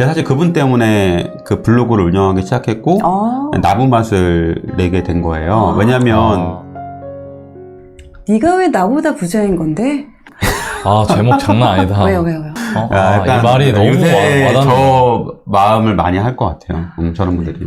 제가 사실 그분 때문에 그 블로그를 운영하기 시작했고 아, 나무 맛을 내게 된 거예요. 아. 왜냐면 네가 왜 나보다 부자인 건데? 아 제목 장난 아니다. 왜요, 왜요, 왜요? 어? 아, 아, 이 말이 너무 요새 와-. 저 마음을 많이 할 것 같아요. 음, 저런 분들이.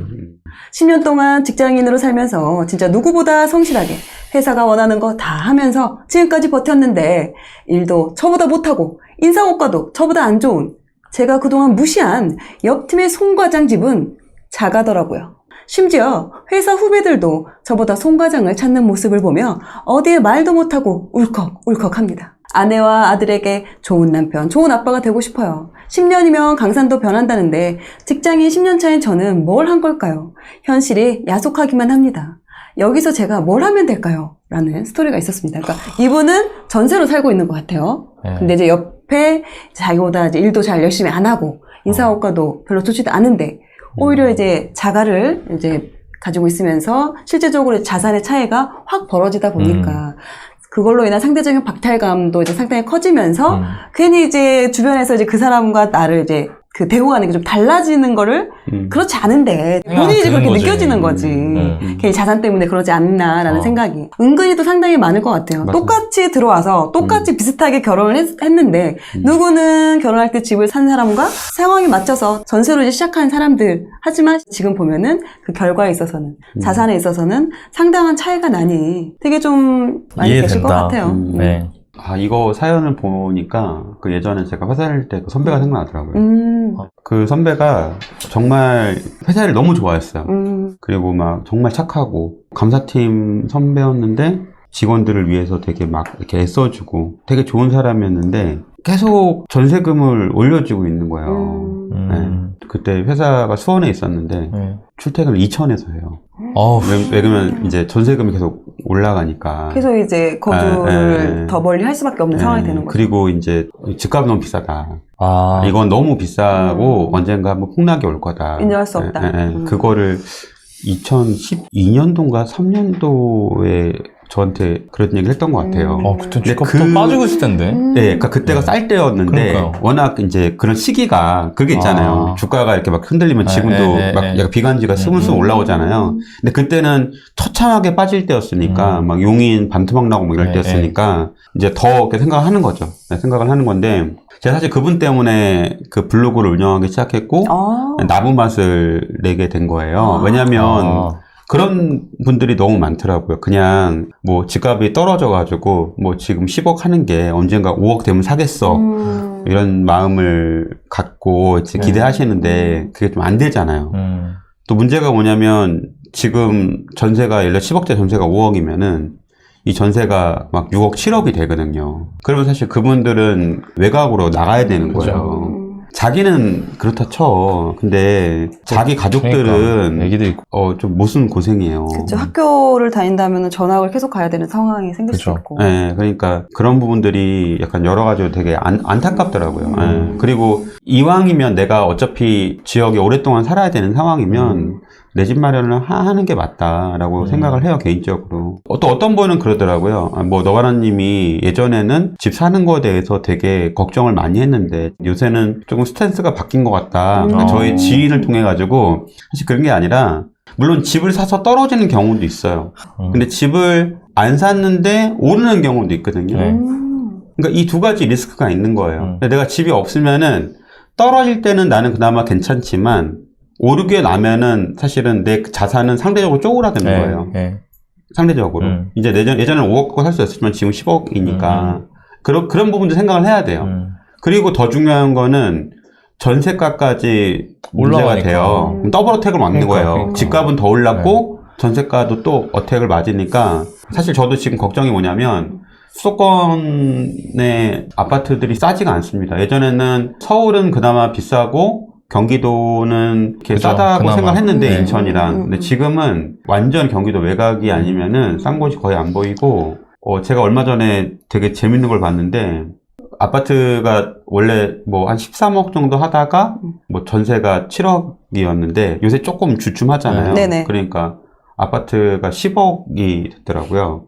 10년 동안 직장인으로 살면서 진짜 누구보다 성실하게 회사가 원하는 거 다 하면서 지금까지 버텼는데 일도 저보다 못하고 인상효과도 저보다 안 좋은 제가 그동안 무시한 옆팀의 송과장 집은 작아더라고요. 심지어 회사 후배들도 저보다 송과장을 찾는 모습을 보며 어디에 말도 못하고 울컥울컥 합니다. 아내와 아들에게 좋은 남편, 좋은 아빠가 되고 싶어요. 10년이면 강산도 변한다는데 직장인 10년 차인 저는 뭘 한 걸까요? 현실이 야속하기만 합니다. 여기서 제가 뭘 하면 될까요? 라는 스토리가 있었습니다. 그러니까 이분은 전세로 살고 있는 것 같아요. 네. 근데 이제 옆 에 자기보다 이제 일도 잘 열심히 안 하고 인사효과도 별로 좋지도 않은데 오히려 이제 자가를 이제 가지고 있으면서 실제적으로 자산의 차이가 확 벌어지다 보니까 그걸로 인한 상대적인 박탈감도 이제 상당히 커지면서 음. 괜히 이제 주변에서 이제 그 사람과 나를 이제 그 대우하는 게 좀 달라지는 거를 음. 그렇지 않은데 생각 본인이 이제 그렇게 거지. 느껴지는 거지. 음. 괜히 자산 때문에 그러지 않나라는 어. 생각이 은근히 또 상당히 많을 것 같아요. 맞아. 똑같이 들어와서 똑같이 비슷하게 결혼을 했, 는데 음. 누구는 결혼할 때 집을 산 사람과 상황에 맞춰서 전세로 이제 시작한 사람들 하지만 지금 보면은 그 결과에 있어서는 음. 자산에 있어서는 상당한 차이가 나니 되게 좀 많이 계실 것 이해된다. 같아요. 음, 네. 아, 이거 사연을 보니까 그 예전에 제가 회사 다닐 때 그 선배가 생각나더라고요. 음, 그 선배가 정말 회사를 너무 좋아했어요. 음, 그리고 막 정말 착하고 감사팀 선배였는데 직원들을 위해서 되게 막 이렇게 애써주고 되게 좋은 사람이었는데 계속 전세금을 올려주고 있는 거예요. 음. 음. 그때 회사가 수원에 있었는데 네. 출퇴근을 이천에서 해요. 어우, 왜, 왜 그러면 이제 전세금이 계속 올라가니까. 계속 이제 거주를 아, 예, 예. 더 멀리 할 수밖에 없는 네, 상황이 되는 거죠. 그리고 이제 집값이 너무 비싸다. 아, 이건 너무 비싸고 음. 언젠가 한번 폭락이 올 거다. 인정할 수 없다. 예, 예, 예. 음. 그거를 2012년도인가 3년도에 저한테 그런 얘기를 했던 것 같아요. 음. 어, 그때 근데 주가 그- 또 빠지고 있을 텐데. 음. 네, 그러니까 그때가 네. 쌀 때였는데 그러니까요. 워낙 이제 그런 시기가 그게 있잖아요. 아. 주가가 이렇게 막 흔들리면 네, 지금도 네, 네, 막 네. 약간 비간지가 스물스물 음. 올라오잖아요. 근데 그때는 처참하게 빠질 때였으니까 음. 막 용인 반토막 나고 막 이럴 네, 때였으니까 이제 더 이렇게 생각을 하는 거죠. 네, 생각을 하는 건데 제가 사실 그분 때문에 그 블로그를 운영하기 시작했고 아, 나무 맛을 내게 된 거예요. 아. 왜냐면 아, 그런 분들이 너무 많더라고요. 그냥 뭐 집값이 떨어져가지고 뭐 지금 10억 하는 게 언젠가 5억 되면 사겠어. 음. 이런 마음을 갖고 이제 네. 기대하시는데 그게 좀 안 되잖아요. 음. 또 문제가 뭐냐면 지금 전세가 예를 들어 10억대 전세가 5억이면은 이 전세가 막 6억, 7억이 되거든요. 그러면 사실 그분들은 외곽으로 나가야 되는. 거예요. 음. 자기는 그렇다 쳐. 근데 자기 가족들은 그러니까, 있고. 어, 좀 무슨 고생이에요. 그쵸. 학교를 다닌다면 전학을 계속 가야 되는 상황이 생길 수 그쵸. 있고. 네, 그러니까 그런 부분들이 약간 여러 가지로 되게 안, 안타깝더라고요. 음. 예. 그리고 이왕이면 내가 어차피 지역에 오랫동안 살아야 되는 상황이면 음. 내 집 마련을 하, 하는 게 맞다라고 음. 생각을 해요, 개인적으로. 어, 또 어떤 분은 그러더라고요. 아, 뭐, 너가라님이 예전에는 집 사는 거에 대해서 되게 걱정을 많이 했는데 요새는 조금 스탠스가 바뀐 것 같다. 그러니까 음. 저희 지인을 통해 가지고 사실 그런 게 아니라 물론 집을 사서 떨어지는 경우도 있어요. 음. 근데 집을 안 샀는데 오르는 경우도 있거든요. 네. 음. 그러니까 이 두 가지 리스크가 있는 거예요. 음. 내가 집이 없으면은 떨어질 때는 나는 그나마 괜찮지만 오르게 나면은 사실은 내 자산은 상대적으로 쪼그라드는 네, 거예요. 네. 상대적으로. 음. 이제 예전, 예전에는 5억 갖고 살 수 있었지만 지금 10억이니까. 음. 그런, 그런 부분도 생각을 해야 돼요. 음. 그리고 더 중요한 거는 전세가까지 문제가 올라가니까. 돼요. 그럼 더블 어택을 맞는 그러니까, 거예요. 그러니까. 집값은 더 올랐고 전세가도 또 어택을 맞으니까 사실 저도 지금 걱정이 뭐냐면 수도권의 아파트들이 싸지가 않습니다. 예전에는 서울은 그나마 비싸고 경기도는 이렇게 그죠, 싸다고 그나마. 생각했는데 네. 인천이랑 근데 음. 지금은 완전 경기도 외곽이 아니면은 싼 곳이 거의 안 보이고 어 제가 얼마 전에 되게 재밌는 걸 봤는데 아파트가 원래 뭐 한 13억 정도 하다가 음. 뭐 전세가 7억이었는데 요새 조금 주춤하잖아요. 네네. 그러니까 아파트가 10억이 됐더라고요.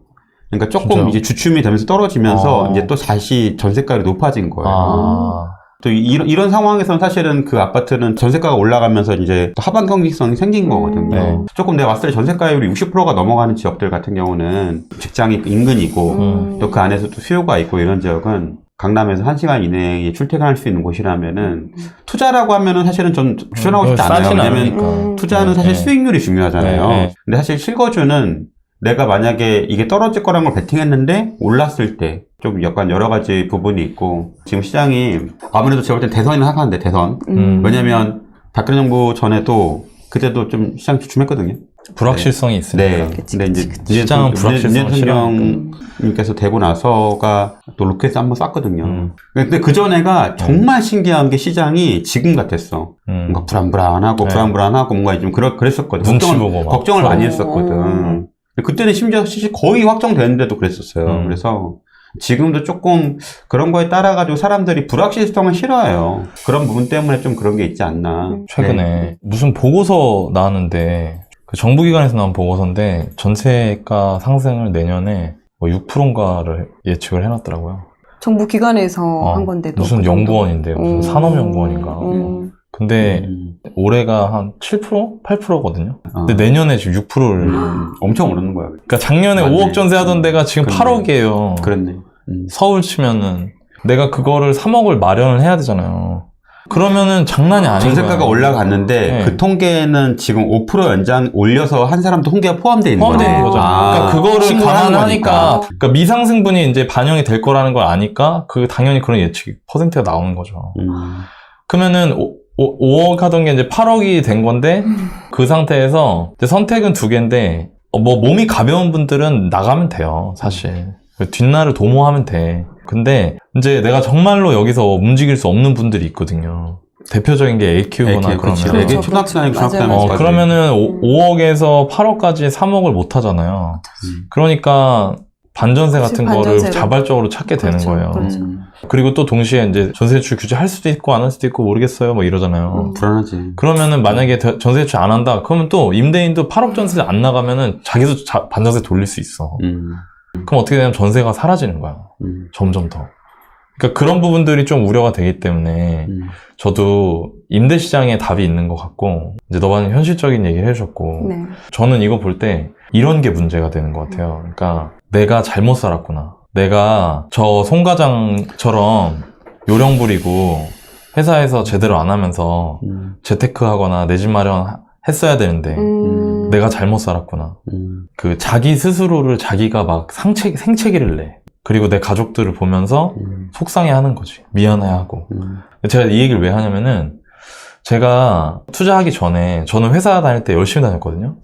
그러니까 조금 진짜요? 이제 주춤이 되면서 떨어지면서 아. 이제 또 다시 전세가율이 높아진 거예요. 아, 또 이런, 이런 상황에서는 사실은 그 아파트는 전세가가 올라가면서 이제 또 하반 경직성이 생긴 거거든요. 네. 조금 내가 봤을 때 전세가율이 60%가 넘어가는 지역들 같은 경우는 직장이 인근이고 음. 또그 안에서 또 수요가 있고 이런 지역은 강남에서 1시간 이내에 출퇴근할 수 있는 곳이라면은 투자라고 하면은 사실은 전 추천하고 싶지 음, 않아요. 왜냐면. 음. 투자는 네, 사실 네. 수익률이 중요하잖아요. 네, 네. 근데 사실 실거주는 내가 만약에 이게 떨어질 거란 걸 베팅했는데 올랐을 때좀 약간 여러 가지 부분이 있고 지금 시장이 아무래도 제가 볼 땐 대선이나 생각하는데 대선 음. 왜냐면 박근혜 정부 전에도 그때도 좀 시장 주춤했거든요. 불확실성이 있으니까. 네. 그치, 근데 이제 그치. 시장은 불확실성을 대통령님께서 되고 나서가 또 로켓을 한번 쐈거든요. 음. 근데 그 전에가 정말 신기한 게 시장이 지금 같았어. 음. 뭔가 불안불안하고 네. 불안불안하고 뭔가 좀 그러, 그랬었거든. 눈치 걱정을, 보고 막. 걱정을 많이 어. 했었거든. 음. 근데 그때는 심지어 거의 확정되는데도 그랬었어요. 음. 그래서 지금도 조금 그런 거에 따라가지고 사람들이 불확실성을 싫어해요. 그런 부분 때문에 좀 그런 게 있지 않나. 음. 최근에 네. 무슨 보고서 나왔는데 그 정부기관에서 나온 보고서인데 전세가 상승을 내년에 뭐 6%인가를 예측을 해놨더라고요. 정부 기관에서 어, 한 건데도 무슨 그 정도. 연구원인데요. 무슨 음. 산업연구원인가. 음. 근데 음. 올해가 한 7%? 8%거든요. 어. 근데 내년에 지금 6%를. 음, 엄청 오르는 거야. 그러니까 작년에 맞네. 5억 전세 하던 데가 지금 그렇네. 8억이에요. 그랬네. 음. 서울 치면은 내가 그거를 3억을 마련을 해야 되잖아요. 그러면은 장난이 아닌 전세가가. 올라갔는데 네. 그 통계는 지금 5% 연장 올려서 한 사람도 통계가 포함되어 있는 포함되어 있는 거예요. 거죠. 아, 그러니까 그거를 감안하니까. 그러니까 미상승분이 이제 반영이 될 거라는 걸 아니까, 그 당연히 그런 예측 퍼센트가 나오는 거죠. 음. 그러면은 5, 억 하던 게 이제 8억이 된 건데, 그 상태에서 선택은 두 개인데, 어, 뭐 몸이 가벼운 분들은 나가면 돼요, 사실. 그 뒷날을 도모하면 돼. 근데 이제 내가 정말로 여기서 움직일 수 없는 분들이 있거든요. 대표적인 게 애 키우거나 애기, 그렇지. 그러면. 애기 그렇죠, 초등학생, 그렇죠. 중학생. 어, 그러면은 5, 억에서 8억까지 3억을 못 하잖아요. 음. 그러니까 반전세 같은 거를. 자발적으로 찾게 되는 그렇죠, 거예요. 그렇죠. 음, 그리고 또 동시에 이제 전세대출 규제 할 수도 있고 안 할 수도 있고 모르겠어요. 뭐 이러잖아요. 음. 불안하지. 그러면은 만약에 대- 전세대출 안 한다. 그러면 또 임대인도 8억 전세 안 나가면은 자기도 자- 반전세 돌릴 수 있어. 음, 그럼 어떻게 되냐면 전세가 사라지는 거야. 음, 점점 더. 그러니까 그런 부분들이 좀 우려가 되기 때문에 음. 저도 임대 시장에 답이 있는 것 같고 이제 너바는 현실적인 얘기를 해줬고 네. 저는 이거 볼 때 이런 게 문제가 되는 것 같아요. 그러니까 내가 잘못 살았구나. 내가 저 송 과장처럼 요령 부리고 회사에서 제대로 안 하면서 음, 재테크하거나 내 집 마련 했어야 되는데 음. 내가 잘못 살았구나. 음, 그 자기 스스로를 자기가 막 상체, 생채기를 내. 그리고 내 가족들을 보면서 음, 속상해하는 거지. 미안해하고. 음, 제가 이 얘기를 왜 하냐면은 제가 투자하기 전에 저는 회사 다닐 때 열심히 다녔거든요.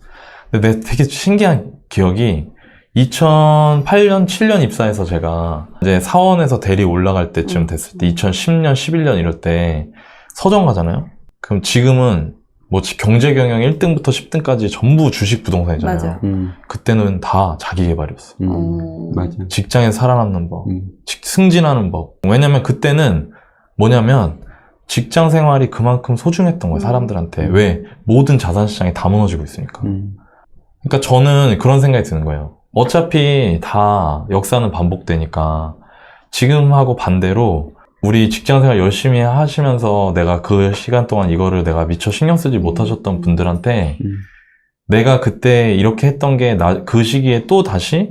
근데 내 되게 신기한 기억이 2008년, 7년 입사해서 제가 이제 사원에서 대리 올라갈 때쯤 됐을 때 2010년, 11년 이럴 때 서점 가잖아요. 그럼 지금은 뭐 경제 경영 1등부터 10등까지 전부 주식 부동산이잖아요. 맞아요. 음, 그때는 다 자기 개발이었어. 음, 어. 맞아. 직장에서 살아남는 법, 음, 직- 승진하는 법. 왜냐면 그때는 뭐냐면 직장 생활이 그만큼 소중했던 거예요, 음. 사람들한테. 왜? 모든 자산 시장이 다 무너지고 있으니까. 음, 그러니까 저는 그런 생각이 드는 거예요. 어차피 다 역사는 반복되니까 지금하고 반대로 우리 직장 생활 열심히 하시면서 내가 그 시간 동안 이거를 내가 미처 신경 쓰지 못하셨던 분들한테 음, 내가 그때 이렇게 했던 게 그 시기에 또 다시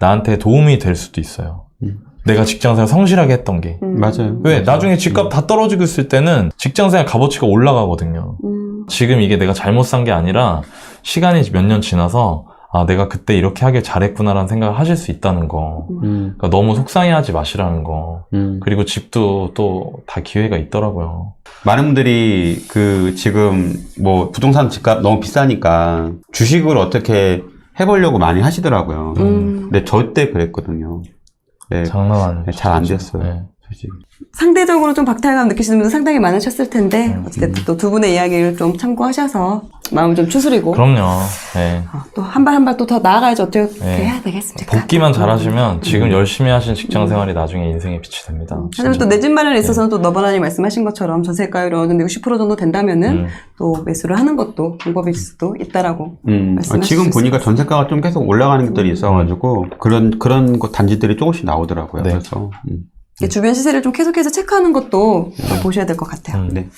나한테 도움이 될 수도 있어요. 음. 내가 직장생활 성실하게 했던 게. 음. 맞아요. 왜? 맞아. 나중에 집값 다 떨어지고 있을 때는 직장생활 값어치가 올라가거든요. 음. 지금 이게 내가 잘못 산 게 아니라 시간이 몇 년 지나서 아, 내가 그때 이렇게 하길 잘했구나라는 생각을 하실 수 있다는 거. 음, 그러니까 너무 속상해 하지 마시라는 거. 음. 그리고 집도 또 다 기회가 있더라고요. 많은 분들이 그 지금 뭐 부동산 집값 너무 비싸니까 주식을 어떻게 해보려고 많이 하시더라고요. 음. 근데 저 때 그랬거든요. 네, 장난 아니에요. 잘 안 됐어요. 네. 상대적으로 좀 박탈감 느끼시는 분들 상당히 많으셨을 텐데 음. 어쨌든 또 두 분의 이야기를 좀 참고하셔서 마음을 좀 추스리고 그럼요. 네. 또한 발 한 발 또 더 나아가야지 어떻게 네. 해야 되겠습니까? 복귀만 잘하시면 지금 음. 열심히 하신 직장 생활이 나중에 인생의 빛이 됩니다. 하지만 또 내 집 마련에 네. 있어서는 또 너버나님 말씀하신 것처럼 전세가율이 어느 정도 60% 정도 된다면은 음. 또 매수를 하는 것도 방법일 수도 있다라고. 음, 말씀하실 지금 수 보니까. 전세가가 좀 계속 올라가는 것들이 있어가지고 그런 그런 거 단지들이 조금씩 나오더라고요. 네. 그래서 음. 주변 시세를 좀 계속해서 체크하는 것도 좀 네. 보셔야 될 것 같아요. 음. 네.